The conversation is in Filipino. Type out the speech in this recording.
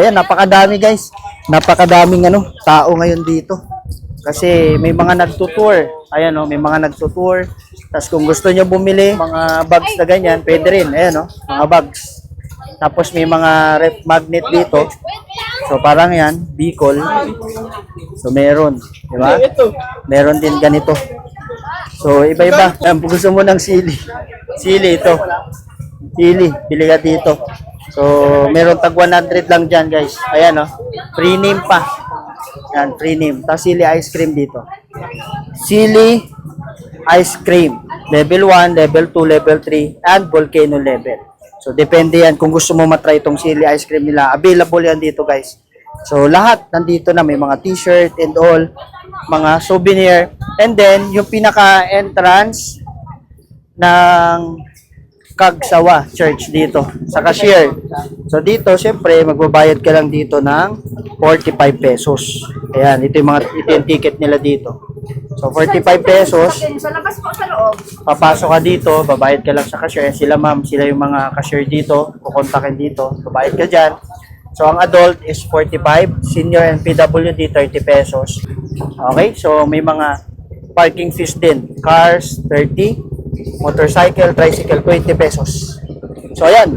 Ayan, napakadami guys. Napakadaming ano, tao ngayon dito. Kasi may mga nagtutour. Ayan oh, may mga nagtutour. Tapos kung gusto nyo bumili, mga bags na ganyan, pwede rin. Ayan oh, mga bags. Tapos may mga ref magnet dito. So parang yan, Bicol. So meron, di ba? Meron din ganito. So iba-iba. Ayan, gusto mo ng sili. Sili ito. Sili, pili ka dito. So meron tag 100 lang dyan guys. Ayan oh. Free name pa. Yan, free name. Tapos sili ice cream dito. Sili ice cream. Level 1, level 2, level 3, and volcano level. So, depende yan kung gusto mo matry itong sili ice cream nila. Available yan dito, guys. So, lahat nandito na. May mga t-shirt and all. Mga souvenir. And then, yung pinaka-entrance ng Kagsawa Church dito sa cashier. So dito, siyempre, magbabayad ka lang dito ng 45 pesos. Ayan, ito yung mga ito yung ticket nila dito. So 45 pesos, Sa labas po sa loob. papasok ka dito, babayad ka lang sa cashier. Sila ma'am, sila yung mga cashier dito, kukontakin dito, babayad ka dyan. So ang adult is 45, senior and PWD 30 pesos. Okay, so may mga parking fees din. Cars 30, motorcycle, tricycle 20 pesos. So ayan,